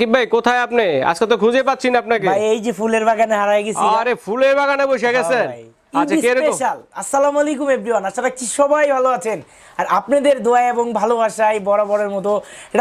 রাকিব ভাই কোথায় আপনি? আজকে তো খুঁজে পাচ্ছি না আপনাকে। ভাই এই যে ফুলের বাগানে হারাই গেছি। আরে ফুলের বাগানে বসে গেছেন? আচ্ছা কীরকম স্পেশাল। আসসালামু আলাইকুম এভরিওয়ান। আশা রাখছি সবাই ভালো আছেন। আর আপনাদের দোয়া এবং ভালোবাসায় বরাবরের মতো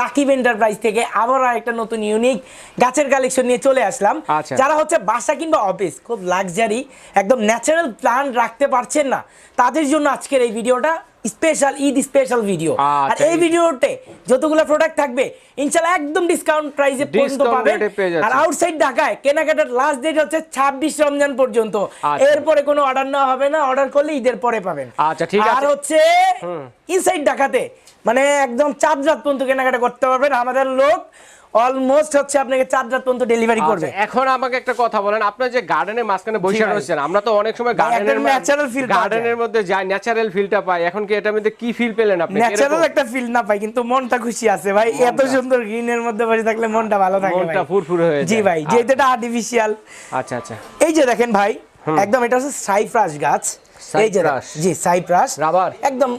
রাকিব এন্টারপ্রাইজ থেকে আবার একটা নতুন ইউনিক গাছের কালেকশন নিয়ে চলে আসলাম। আচ্ছা। যারা হচ্ছে বাসা কিংবা অফিস খুব লাক্সারি একদম ন্যাচারাল প্লান্ট রাখতে পারছেন না তাদের জন্য আজকের এই ভিডিওটা স্পেশাল ঈদ স্পেশাল ভিডিও আর আচ্ছা, এই ভিডিওতে যতগুলো প্রোডাক্ট থাকবে ইনশাআল্লাহ একদম ডিসকাউন্ট প্রাইসে পর্যন্ত পাবেন। আর আউটসাইড ঢাকায় কেনাকাটার লাস্ট ডেট হচ্ছে ছাব্বিশ রমজান পর্যন্ত। আচ্ছা। এরপরে কোনো অর্ডার নেওয়া হবে না অর্ডার করলে ঈদের পরে পাবেন। আচ্ছা, ঠিক আছে। আর। হচ্ছে ইনসাইড ঢাকাতে মানে একদম চার রাত পর্যন্ত কেনাকাটা করতে পারবেন আমাদের লোক। অলমোস্ট হচ্ছে আপনাকে চার রাত পর্যন্ত ডেলিভারি করবে। আচ্ছা, এখন আমাকে একটা কথা বলেন আপনার যে গার্ডেনের মাঝখানে বসে রয়েছেন আমরা তো অনেক সময় গার্ডেনের feel পাওয়া গার্ডেনের মধ্যে যাই ন্যাচারাল ফিলটা পাই এখন কি এটার মধ্যে কি ফিল পেলেন আপনি? ন্যাচারাল একটা ফিল না পাই কিন্তু মনটা খুশি আছে ভাই। এত সুন্দর গ্রিনের মধ্যে বসে থাকলে মনটা ভালো থাকে মনটা। ফুরফুরে হয়ে যায়। জি ভাই যেহেতু এটা আর্টিফিশিয়াল আচ্ছা আচ্ছা। এই যে দেখেন ভাই একদম এটা হচ্ছে সাইফ্রাস গাছ। এই যে জি সাইপ্রাস। রাবার। একদম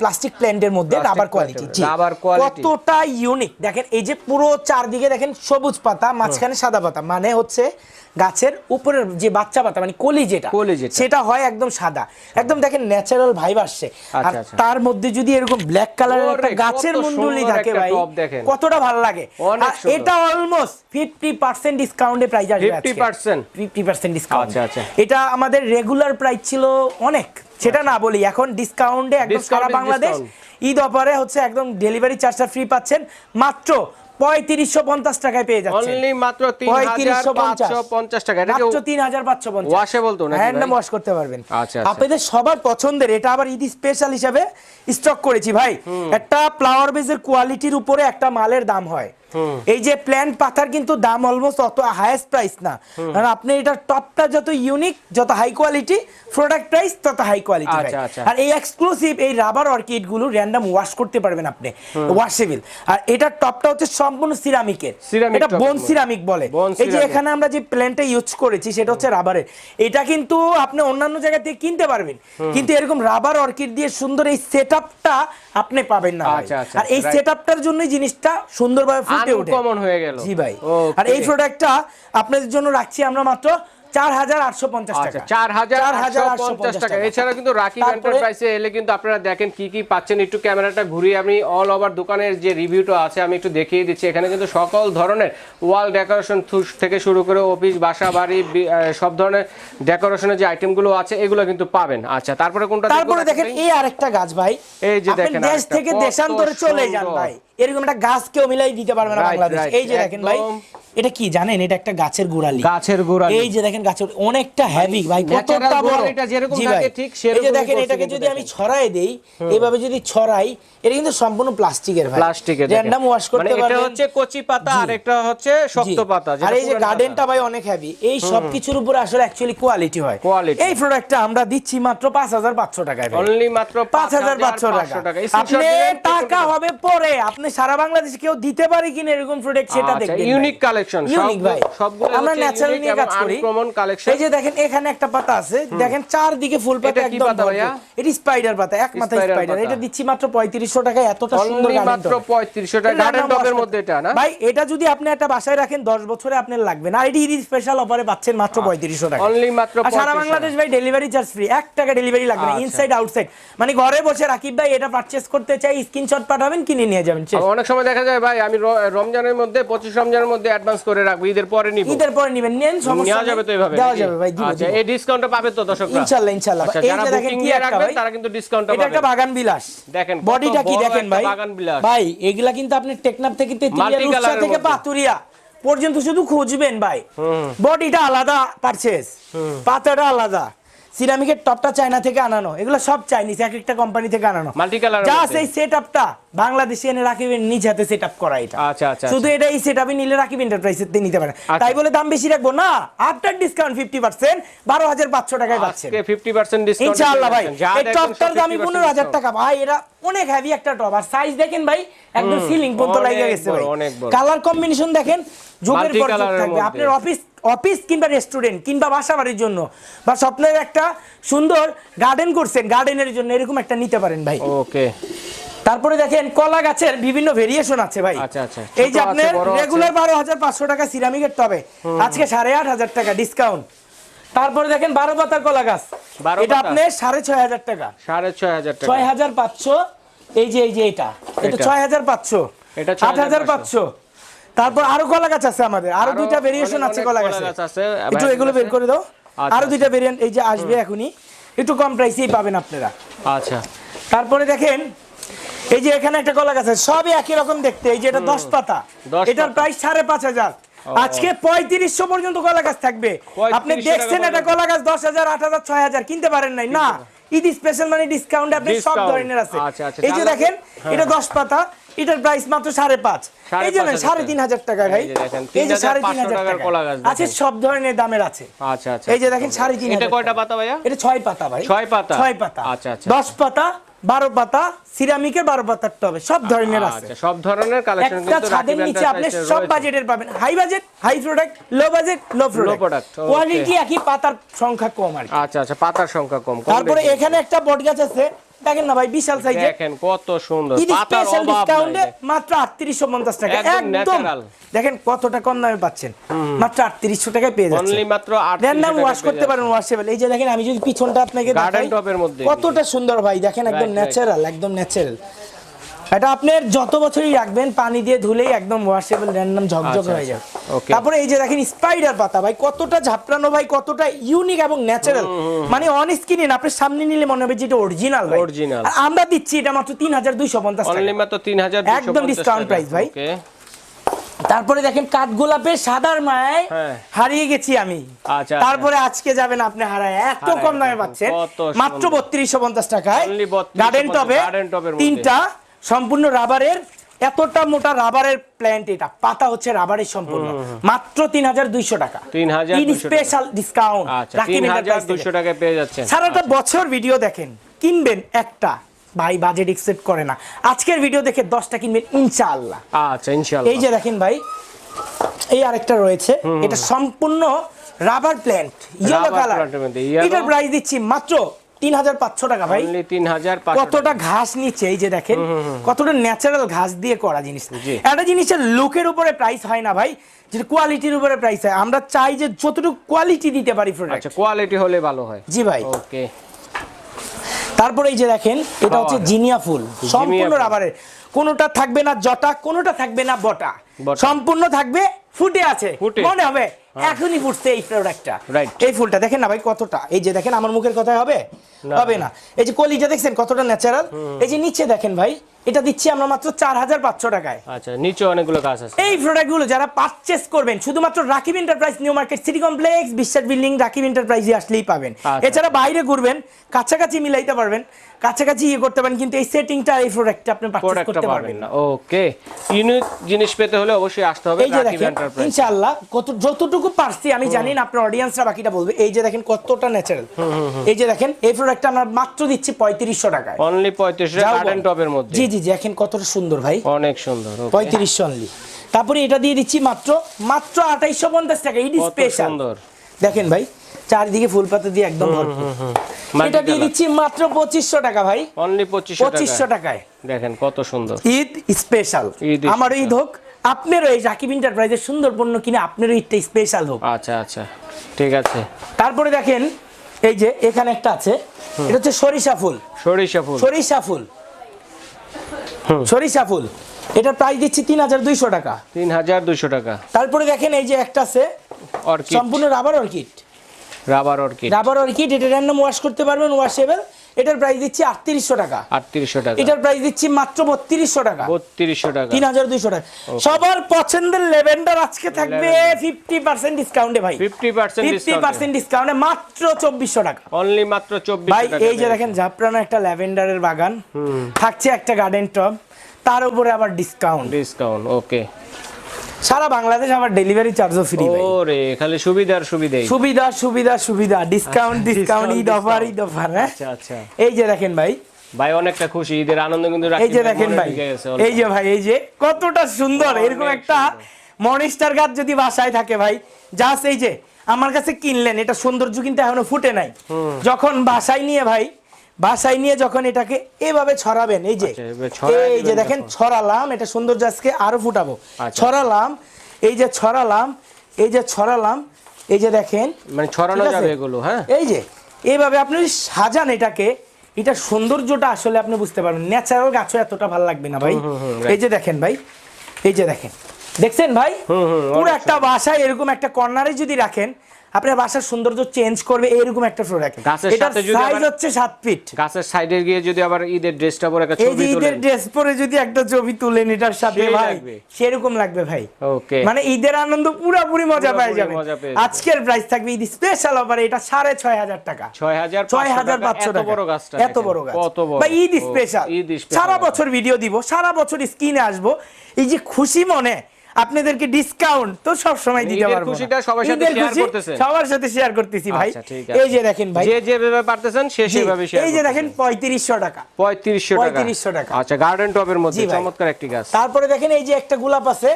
প্লাস্টিক প্ল্যান্টের মধ্যে রাবার কোয়ালিটি জি। rubber quality। কতটা ইউনিক দেখেন এই যে পুরো চারদিকে দেখেন সবুজ পাতা মাঝখানে সাদা পাতা। মানে হচ্ছে গাছের উপরের যে বাচ্চা পাতা মানে কলি যেটা। সেটা হয় একদম সাদা। একদম দেখেন ন্যাচারাল ভাইব আসছে। আর আচ্ছা, আচ্ছা। তার মধ্যে যদি এরকম ব্ল্যাক কালারের একটা গাছের মুন্ডুলি থাকে ভাই কতটা ভালো লাগে। আর এটা অলমোস্ট ডিসকাউন্টে প্রাইস আসবে 50% ফিফটি পার্সেন্ট ডিসকাউন্ট আচ্ছা, আচ্ছা। এটা আমাদের রেগুলার প্রাইস ছিল অনেক সেটা না বলি। এখন ডিসকাউন্টে একদম সারা বাংলাদেশ ঈদ অফারে হচ্ছে একদম ডেলিভারি চার্জটা ফ্রি পাচ্ছেন। মাত্র পঁয়ত্রিশশো পঞ্চাশ টাকায় পেয়ে যাচ্ছেন। অনলি মাত্র পাঁচশো পঞ্চাশ টাকা। মাত্র তিন হাজার পাঁচশো পঞ্চাশ। Washable তো নাকি হ্যান্ড ওয়াশ করতে পারবেন। আচ্ছা, আচ্ছা। আপনাদের সবার পছন্দের এটা আবার ঈদ স্পেশাল হিসাবে স্টক করেছি ভাই। একটা ফ্লাওয়ার বেজের কোয়ালিটির উপরে একটা মালের দাম হয়। এই যে প্ল্যান্ট পাতার কিন্তু দাম অলমোস্ট অত হাইয়েস্ট প্রাইস না। কারণ আপনি এটা টপটা যত ইউনিক যত হাই কোয়ালিটি প্রোডাক্ট প্রাইস তত হাই কোয়ালিটি আচ্ছা, আচ্ছা। আর এই এক্সক্লুসিভ এই রাবার অর্কিডগুলো র্যান্ডম ওয়াশ করতে পারবেন আপনি। ওয়াশেবল আর এটার টপটা হচ্ছে সম্পূর্ণ সিরামিকের এটা বোন সিরামিক বলে। এই যে এখানে আমরা যে প্ল্যানটা ইউজ করেছি সেটা হচ্ছে রাবারের এটা কিন্তু আপনি অন্যান্য জায়গা থেকে কিনতে পারবেন। কিন্তু এরকম রাবার অর্কিড দিয়ে সুন্দর এই সেটআপটা আপনি পাবেন না আচ্ছা, আচ্ছা, আর এই. সেটআপটার জন্যই জিনিসটা সুন্দরভাবে ফুটে ওঠে আনকমন হয়ে গেল। জি ভাই। আর এই প্রোডাক্টটা আপনাদের জন্য রাখছি আমরা মাত্র চার হাজার আটশো পঞ্চাশ আচ্ছা টাকা। চার হাজার চার হাজার আটশো আটশো পঞ্চাশ টাকা। এছাড়া কিন্তু রাকিব এন্টারপ্রাইজে এলে কিন্তু আপনারা দেখেন কি কি পাচ্ছেন। একটু ক্যামেরাটা ঘুরিয়ে আমি অল ওভার দোকানের যে রিভিউটা আছে আমি একটু দেখিয়ে দিচ্ছি। এখানে কিন্তু সকল ধরনের ওয়াল ডেকোরেশন থেকে শুরু করে অফিস বাসা বাড়ি সব ধরনের ডেকোরেশনের যে আইটেমগুলো আছে এগুলো কিন্তু পাবেন। আচ্ছা তারপরে কোনটা তারপরে দেখেন এই আরেকটা গাছ ভাই। এই যে দেখেন দেশ থেকে দেশান্তরে চলে যান ভাই। এরকম একটা গাছ কেউ মিলাই দিতে পারবে না বাংলাদেশ। এই যে দেখেন ভাই এটা কি জানেন? এটা একটা গাছের গোড়ালি। গাছের গোড়ালি। এই যে দেখেন গাছের অনেকটা হেভি ভাই কতটা বড়? গোড়ালিটা যেরকম থাকে। ঠিক এই যে দেখেন এটাকে যদি আমি। ছড়াই দেই এইভাবে যদি ছড়াই এটা কিন্তু সম্পূর্ণ প্লাস্টিকের ভাই। প্লাস্টিকের র্যান্ডম ওয়াশ করতে মানে এটা হচ্ছে কচি পাতা আর একটা হচ্ছে শক্ত পাতা আর এই যে গার্ডেনটা ভাই অনেক হেভি এই সব কিছুর উপরে আসলে অ্যাকচুয়ালি কোয়ালিটি হয়। Quality। এই প্রোডাক্টটা আমরা দিচ্ছি মাত্র পাঁচ হাজার পাঁচশো টাকায় ভাই। অনলি মাত্র পাঁচ হাজার পাঁচশো টাকা। আপনি টাকা হবে পরে। আপনি সারা বাংলাদেশে কেউ দিতে পারে কিনা এরকম প্রোডাক্ট সেটা আচ্ছা, দেখবেন unique collection, ইউনিক ভাই। সবগুলো আমরা ন্যাচারাল নিয়ে কাজ করি। uncommon collection। এই যে দেখেন এখানে একটা পাতা আছে। দেখেন চারদিকে ফুল পাতা এটা কি একদম পাতা ভাইয়া? এটি স্পাইডার পাতা এক মাথা স্পাইডার এটা দিচ্ছি মাত্র পঁয়ত্রিশশো টাকায় এতটা সুন্দর গার্ডেন মাত্র পঁয়ত্রিশশো টাকা। গার্ডেন টপের মধ্যে এটা না? ভাই এটা যদি আপনি একটা বাসায় রাখেন দশ বছরে আপনার লাগবে না। এটি স্পেশাল অফারে পাচ্ছেন মাত্র পঁয়ত্রিশশো টাকা Only মাত্র সারা বাংলাদেশ ভাই ডেলিভারি চার্জ ফ্রি এক টাকা ডেলিভারি লাগবে না আচ্ছা। ইনসাইড আউটসাইড মানে ঘরে বসে রাকিব ভাই এটা পারচেজ করতে চাই স্ক্রিনশট পাঠাবেন কিনে নিয়ে যাবেন অনেক সময় দেখা যায় ভাই আমি রমজানের মধ্যে পঁচিশ রমজানের মধ্যে অ্যাডভান্স করে রাখব ঈদের পরে নিব। ঈদের পরে নিবেন নেন সমস্যা নেওয়া যাবে তো এইভাবে দেওয়া? যাবে ভাই আচ্ছা এই ডিসকাউন্টটা পাবে তো দর্শকরা? ইনশাআল্লাহ ইনশাআল্লাহ আচ্ছা এই যে দেখেন কি রাখবেন ভাই তারা কিন্তু ডিসকাউন্টটা এটা একটা বাগান বিলাস। দেখেন, বডিটা কি দেখেন ভাই? বাগান বিলাস। ভাই এগুলা কিন্তু আপনি টেকনাফ থেকে তেতুলিয়া রূপসা থেকে পাতুরিয়া পর্যন্ত শুধু খুঁজবেন ভাই। বডিটা আলাদা পারচেজ পাতাটা আলাদা। সিরামিকের টপটা চায়না থেকে আনানো। এগুলো সব চাইনিজ এক একটা কোম্পানি থেকে আনানো। জাস্ট মধ্যে। এই সেটআপটা বাংলাদেশে এনে রাখিবেন নিজ হাতে সেটআপ করা এটা। আচ্ছা আচ্ছা শুধু এটা এই সেটআপই নিলে রাকিব এন্টারপ্রাইজের দিয়ে নিতে পারেন। আচ্ছা। তাই বলে দাম বেশি রাখব? না আফটার ডিসকাউন্ট ফিফটি পার্সেন্ট বারো হাজার পাঁচশো টাকায় পাচ্ছেন। আজকে ফিফটি পার্সেন্ট ডিসকাউন্ট ইনশাআল্লাহ ভাই এই টপটার দামই পনেরো হাজার টাকা। ভাই এরা অনেক হেভি একটা টপ আর সাইজ দেখেন ভাই একদম সিলিং পর্যন্ত লাগিয়ে গেছে ভাই। অনেক বড়। কালার কম্বিনেশন দেখেন যুগের পর থাকবে। আপনার অফিস অফিস কিংবা রেস্টুরেন্ট কিংবা বাসা বাড়ির জন্য বা স্বপ্নের একটা সুন্দর গার্ডেন করছেন গার্ডেনের জন্য এরকম একটা নিতে পারেন ভাই। ওকে তারপরে দেখেন কলা গাছের বিভিন্ন ভেরিয়েশন আছে ভাই। আচ্ছা, আচ্ছা। এই যে আপনার রেগুলার বারো হাজার পাঁচশো টাকা সিরামিকের টবে। আজকে সাড়ে আট হাজার টাকা ডিসকাউন্ট তারপরে দেখেন বারো পাতার কলা গাছ। এটা? আপনার সাড়ে ছয় হাজার টাকা। সাড়ে ছয় হাজার টাকা। ছয় হাজার পাঁচশো এই যে এই যে এটা। এটা। ছয় হাজার পাঁচশো। এটা আট হাজার পাঁচশো। তারপর আরও কলা গাছ আছে আমাদের। আরও দুইটা ভেরিয়েশন আছে কলা গাছ। আছে, একটু এগুলো বের করে দাও। আচ্ছা, আরও দুইটা ভেরিয়েন্ট এই যে আসবে এখনই। একটু কম প্রাইসেই পাবেন আপনারা। আচ্ছা। তারপরে দেখেন এই যে এখানে একটা কলা গাছ আছে সবই একই রকম দেখতে। এই যে এটা দশ পাতা। এটার প্রাইস সাড়ে পাঁচ হাজার। আজকে পঁয়ত্রিশশো পর্যন্ত কলা গাছ থাকবে। আপনি দেখছেন এটা কলা গাছ দশ হাজার আট হাজার ছয় হাজার কিনতে পারেন নাই। না ঈদ স্পেশাল মানে ডিসকাউন্ট আপনি সব ধরনের আছে। আচ্ছা, আচ্ছা, এই যে দেখেন এটা দশ পাতা। এটার প্রাইস মাত্র সাড়ে পাঁচ। এই যে পাঁচ নেন, হাজার সাড়ে তিন হাজার টাকা ভাই। এই যে সাড়ে তিন হাজার টাকা। আছে সব ধরনের দামের আছে। আচ্ছা আচ্ছা। এই যে দেখেন সাড়ে তিন এটা হাজার কয়টা পাতা ভাইয়া? এটা ছয় পাতা ভাই। ছয় পাতা? ছয় পাতা। আচ্ছা, আচ্ছা। দশ পাতা বারো পাতা সিরামিকের বারো পাতার টবে সব ধরনের আছে। আচ্ছা সব ধরনের কালেকশন একটা ছাদের নিচে আপনি সব বাজেটের পাবেন। High budget high product low budget low product. Quality একই পাতার সংখ্যা কম আর আচ্ছা আচ্ছা পাতার সংখ্যা কম। কম তারপরে এখানে একটা বট গাছ আছে দেখেন না ভাই বিশাল সাইজের দেখেন কত সুন্দর। স্পেশাল ডিসকাউন্টে মাত্র 3850 টাকা। একদম দেখেন কতটা কম দামে পাচ্ছেন। মাত্র 3800 টাকায় পেয়ে যাচ্ছেন। অনলি মাত্র 38 র্যান্ডাম টাকা ওয়াশ করতে পারেন ওয়াশেবল এই যে দেখেন আমি যদি পিছনটা আপনাকে মধ্যে। কতটা সুন্দর ভাই। দেখেন একদম. ন্যাচারাল একদম ন্যাচারাল এটা আপনার যত বছরই রাখবেন পানি দিয়ে ধুলেই একদম ওয়াশেবল র্যান্ডম ঝকঝক হয়ে যাবে আচ্ছা, okay. তারপরে এই যে দেখেন স্পাইডার পাতা ভাই কতটা ঝাপড়ানো ভাই কতটা ইউনিক এবং ন্যাচারাল মানে অন স্ক্রিন আপনার সামনে নিলে মনে হবে যে এটা অরিজিনাল ভাই। আর আমরা দিচ্ছি এটা মাত্র 3250 টাকা। অনলি মাত্র 3250 একদম discount price ভাই। ওকে তারপরে দেখেন কাঠগোলাপের সাদার মায় হ্যাঁ। হারিয়ে গেছি আমি। আচ্ছা, তারপরে আজকে যাবেন আপনি হারায়। এত কম দামে। পাচ্ছেন। মাত্র। বত্রিশশো পঞ্চাশ টাকায়। গার্ডেন টবে মধ্যে। তিনটা সম্পূর্ণ রাবারের এতটা মোটা রাবারের প্ল্যান্ট এটা। পাতা হচ্ছে রাবারের সম্পূর্ণ। মাত্র তিন হাজার দুইশো টাকা। 3200 টাকা। স্পেশাল ডিসকাউন্ট আচ্ছা 3200 টাকায় পেয়ে যাচ্ছেন। সারাটা বছর ভিডিও দেখেন। কিনবেন একটা। ভাই বাজেট এক্সেপ্ট করে না। আজকের ভিডিও দেখে দশটা কিনবেন ইনশাআল্লাহ। আচ্ছা ইনশাআল্লাহ। এই যে দেখেন ভাই এই আরেকটা রয়েছে। এটা সম্পূর্ণ রাবার প্ল্যান্ট ইয়েলো কালার। এটার প্রাইস দিচ্ছি মাত্র তিন হাজার পাঁচশো টাকা ভাই। অনলি 3500 কতটা ঘাস নিচ্ছে এই যে দেখেন কতটা ন্যাচারাল ঘাস দিয়ে করা জিনিস। একটা জিনিসের লুকের উপরে প্রাইস হয় না ভাই যেটা কোয়ালিটির উপরে প্রাইস হয়। আমরা চাই যে যতটুকু কোয়ালিটি দিতে পারি প্রোডাক্ট আচ্ছা কোয়ালিটি হলে ভালো হয়। জি ভাই। ওকে তারপরে এই যে দেখেন এটা হচ্ছে জিনিয়া ফুল। সম্পূর্ণ রাবারের কোনোটা থাকবে না জটা কোনোটা থাকবে না বটা। সম্পূর্ণ থাকবে ফুটে আছে। মনে হবে এখনই ফুটছে এই প্রোডাক্টটা রাইট এই ফুলটা দেখেন না ভাই কতটা? এই যে দেখেন আমার মুখের কথাই হবে? হবে না। এই যে কলিজা দেখছেন কতটা ন্যাচারাল এই যে নিচে দেখেন ভাই এটা দিচ্ছি আমরা মাত্র চার হাজার পাঁচশো টাকায়। আচ্ছা নিচে অনেকগুলো গাছ আছে। এই প্রোডাক্টগুলো যারা পারচেস করবেন শুধুমাত্র Rakib enterprise new market city complex Biswas building Rakib এন্টারপ্রাইজে আসলেই পাবেন। আচ্ছা। এছাড়া বাইরে ঘুরবেন কাছাকাছি মিলাইতে পারবেন কাছাকাছি ইয়ে করতে পারেন কিন্তু এই সেটিংটা এই প্রোডাক্টটা আপনি পারচেস করতে পারবেন না। ওকে ইউনিক জিনিস পেতে হলে অবশ্যই আসতে হবে রাকিব এন্টারপ্রাইজ ইনশাআল্লাহ কত যতটুকু পারছি আমি জানি না আপনার অডিয়েন্সরা বাকিটা বলবে। এই যে দেখেন কতটা ন্যাচারাল এই যে দেখেন এই প্রোডাক্টটা আমরা মাত্র দিচ্ছি পঁয়ত্রিশশো টাকায়। অনলি 35 যাও গার্ডেন টপের মধ্যে। জি জি দেখেন কতটা সুন্দর ভাই? অনেক সুন্দর okay। পঁয়ত্রিশশো অনলি তারপরে এটা দিয়ে দিচ্ছি মাত্র মাত্র আঠাইশশো পঞ্চাশ টাকা ইডি স্পেশাল দেখেন ভাই চারিদিকে ফুল পাতা দিয়ে একদম ভরপুর। এটা দিয়ে দিচ্ছি মাত্র টাকা ভাই। অনলি 2500 পঁচিশশো টাকায়। দেখেন কত সুন্দর। ঈদ স্পেশাল আমার ঈদ হোক আপনারও এই রাকিব এন্টারপ্রাইজের সুন্দর পণ্য কিনে আপনারও ঈদটা স্পেশাল হোক। আচ্ছা আচ্ছা ঠিক আছে। তারপরে দেখেন এই যে এখানে একটা আছে এটা হচ্ছে সরিষা ফুল। সরিষা ফুল। সরিষা ফুল। সরিষা ফুল। এটা প্রাইস দিচ্ছি তিন হাজার দুইশো টাকা। 3200 টাকা। তারপরে দেখেন এই যে একটা আছে সম্পূর্ণ rubber orchid rubber orchid rubber orchid এটা র্যান্ডম ওয়াশ করতে পারবেন ওয়াশেবল এটার প্রাইস দিচ্ছি আটত্রিশশো টাকা। 3800 টাকা। এটার প্রাইস দিচ্ছি মাত্র বত্রিশশো টাকা। 3200 টাকা। তিন হাজার দুইশো টাকা। সবার পছন্দের লেভেন্ডার আজকে থাকবে ফিফটি পার্সেন্ট ডিসকাউন্টে ভাই। 50% ফিফটি পার্সেন্ট ডিসকাউন্টে মাত্র চব্বিশশো টাকা। অনলি মাত্র 2400 ভাই এই যে দেখেন ঝাপড়ানো একটা ল্যাভেন্ডারের বাগান। থাকছে একটা গার্ডেন টপ তার উপরে আবার ডিসকাউন্ট ডিসকাউন্ট ওকে সারা বাংলাদেশ আবার ডেলিভারি চার্জও ফ্রি ভাই। ওরে খালি সুবিধার সুবিধাই। সুবিধা সুবিধা সুবিধা। Discount discount Eid offer Eid offer হ্যাঁ? আচ্ছা আচ্ছা। এই যে দেখেন ভাই। ভাই অনেকটা খুশি ঈদের আনন্দ কিন্তু এই যে দেখেন ভাই। এই যে ভাই এই যে কতটা সুন্দর এরকম একটা মনিস্টার গাছ যদি বাসায় থাকে ভাই জাস্ট এই যে আমার কাছে কিনলেন এটা সৌন্দর্য কিন্তু এখনও ফুটে নাই। যখন বাসায় নিয়ে ভাই বাসায় নিয়ে যখন এটাকে এভাবে ছড়াবেন এই যে আচ্ছা, এই যে দেখেন ছড়ালাম এটা সৌন্দর্য আজকে আরও ফুটাবো। আচ্ছা। ছড়ালাম এই যে ছড়ালাম এই যে ছড়ালাম এই যে দেখেন মানে ছড়ানো যাবে এগুলো হ্যাঁ? এই যে এইভাবে আপনি সাজান এটাকে এটা সৌন্দর্যটা আসলে আপনি বুঝতে পারবেন। ন্যাচারাল গাছও এতটা ভালো লাগবে না ভাই। এই যে দেখেন ভাই এই যে দেখেন। দেখছেন ভাই? পুরো একটা বাসায় এরকম একটা কর্নারে যদি রাখেন আপনার বাসার সৌন্দর্য চেঞ্জ করবে এরকম একটা প্রোডাক্ট গাছের এটার সাইজ হচ্ছে সাত ফিট গাছের সাইডে গিয়ে যদি আবার ঈদের ড্রেসটা পরে একটা ছবি ঈদের তোলেন। ড্রেস পরে যদি একটা ছবি তুলেন এটার সাথে ভাই সেরকম লাগবে ভাই। ওকে মানে ঈদের আনন্দ পুরোপুরি মজা পাই পুরোপুরি যাবে। আজকের প্রাইস থাকবে ঈদ স্পেশাল অফারে এটা সাড়ে ছয় হাজার টাকা। ছয় হাজার ছয় হাজার পাঁচশো এত বড় গাছটা এত বড় গাছ। কত বড়। স্পেশাল ঈদ স্পেশাল সারা বছর ভিডিও দিব সারা বছর স্ক্রিনে আসব। এই যে খুশি মনে আপনাদেরকে ডিসকাউন্ট তো সব সময় দিতে পারব। খুশিটা সবার সাথে share করতেছেন। সবার সাথে শেয়ার করতেছি ভাই। আচ্ছা, এই যে দেখেন ভাই। যে যেভাবে পারতেছেন সে সেভাবে এই যে দেখেন পঁয়ত্রিশশো টাকা। পঁয়ত্রিশশো টাকা। 3500 টাকা। আচ্ছা গার্ডেন টপের মধ্যে চমৎকার একটি গাছ। তারপরে দেখেন এই যে একটা গোলাপ আছে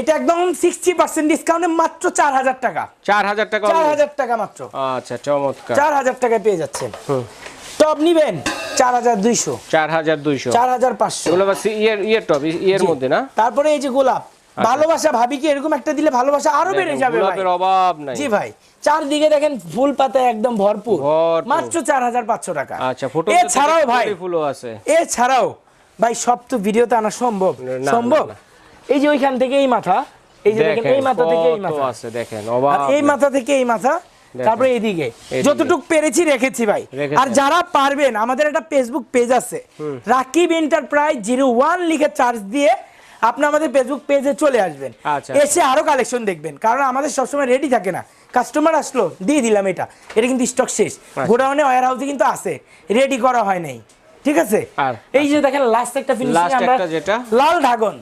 এটা একদম সিক্সটি পার্সেন্ট ডিসকাউন্টে মাত্র চার হাজার টাকা। চার হাজার টাকা চার হাজার টাকা মাত্র। আচ্ছা চমৎকার। চার হাজার টাকায় পেয়ে যাচ্ছেন। হুম। টপ নিবেন চার হাজার দুইশো। চার হাজার দুইশো। চার হাজার পাঁচশো। ইয়ের টপ ইয়ের মধ্যে না? তারপরে এই যে গোলাপ। ভালোবাসা ভাবি কি এরকম একটা দিলে ভালোবাসা আরও বেড়ে যাবে গোলাপের অভাব নাই। জি ভাই চারদিকে দেখেন ফুল পাতা একদম ভরপুর। মাত্র চার হাজার পাঁচশো টাকা। আচ্ছা ফটো এছাড়াও ভাই ফুলও আছে। এছাড়াও ভাই সব তো ভিডিওতে আনা সম্ভব। সম্ভব? এই যে ওইখান থেকে এই মাথা এই যে দেখেন এই মাথা থেকে এই মাথা। আছে দেখেন অভাব এই মাথা থেকে এই মাথা তারপরে এইদিকে এইদিকে। যতটুক পেরেছি রেখেছি ভাই। আর যারা পারবেন আমাদের একটা ফেসবুক পেজ আছে। রাকিব এন্টারপ্রাইজ জিরো ওয়ান লিখে চার্জ দিয়ে আপনি আমাদের ফেসবুক পেজে চলে আসবেন। আচ্ছা। এসে আরও কালেকশন দেখবেন। কারণ আমাদের সবসময় রেডি থাকে না। কাস্টমার আসলো দিয়ে দিলাম এটা। এটা কিন্তু স্টক শেষ। গোডাউনে ওয়ার হাউসে কিন্তু আছে। রেডি করা হয় নাই। ঠিক আছে? এই যে দেখেন লাস্ট একটা ফিনিশিং আমরা একটা যেটা? লাল ড্রাগন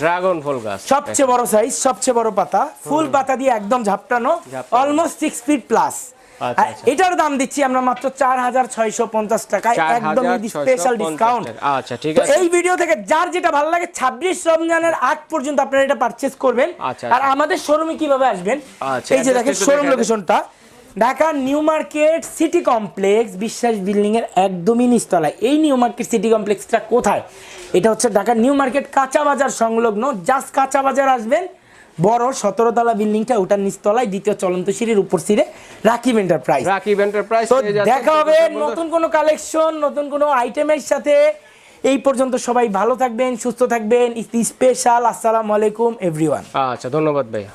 ড্রাগন ফুল গাছ। সবচেয়ে বড় সাইজ সবচেয়ে বড় পাতা। ফুল পাতা দিয়ে একদম ঝাপটানো। Almost six feet plus. এটার দাম দিচ্ছি আমরা মাত্র চার হাজার ছয়শো পঞ্চাশ টাকায় একদম স্পেশাল ডিসকাউন্ট আচ্ছা ঠিক আছে। এই ভিডিও থেকে যার যেটা ভালো লাগে ছাব্বিশ রমজানের আগ পর্যন্ত আপনারা এটা পারচেস করবেন। আচ্ছা, আর আমাদের শোরুমে কীভাবে আসবেন? আচ্ছা, এই যে দেখেন শোরুম লোকেশনটা Dhaka new market city complex Biswas building এর একদমই নিচতলায়। এই নিউ মার্কেট সিটি কমপ্লেক্সটা কোথায়? এটা হচ্ছে ঢাকা নিউ মার্কেট কাঁচা বাজার সংলগ্ন। জাস্ট কাঁচা বাজার আসবেন। বড় সতেরো তলা বিল্ডিংটা ওটার নিচতলায় দ্বিতীয় চলন্ত সিঁড়ির উপর সিঁড়ে রাকিব এন্টারপ্রাইজ রাকিব এন্টারপ্রাইজ দেখা হবে নতুন কোনো কালেকশন নতুন কোনো আইটেমের সাথে। এই পর্যন্ত সবাই ভালো থাকবেন সুস্থ থাকবেন। স্পেশাল আসসালামু আলাইকুম এভরিওয়ান আচ্ছা ধন্যবাদ ভাইয়া।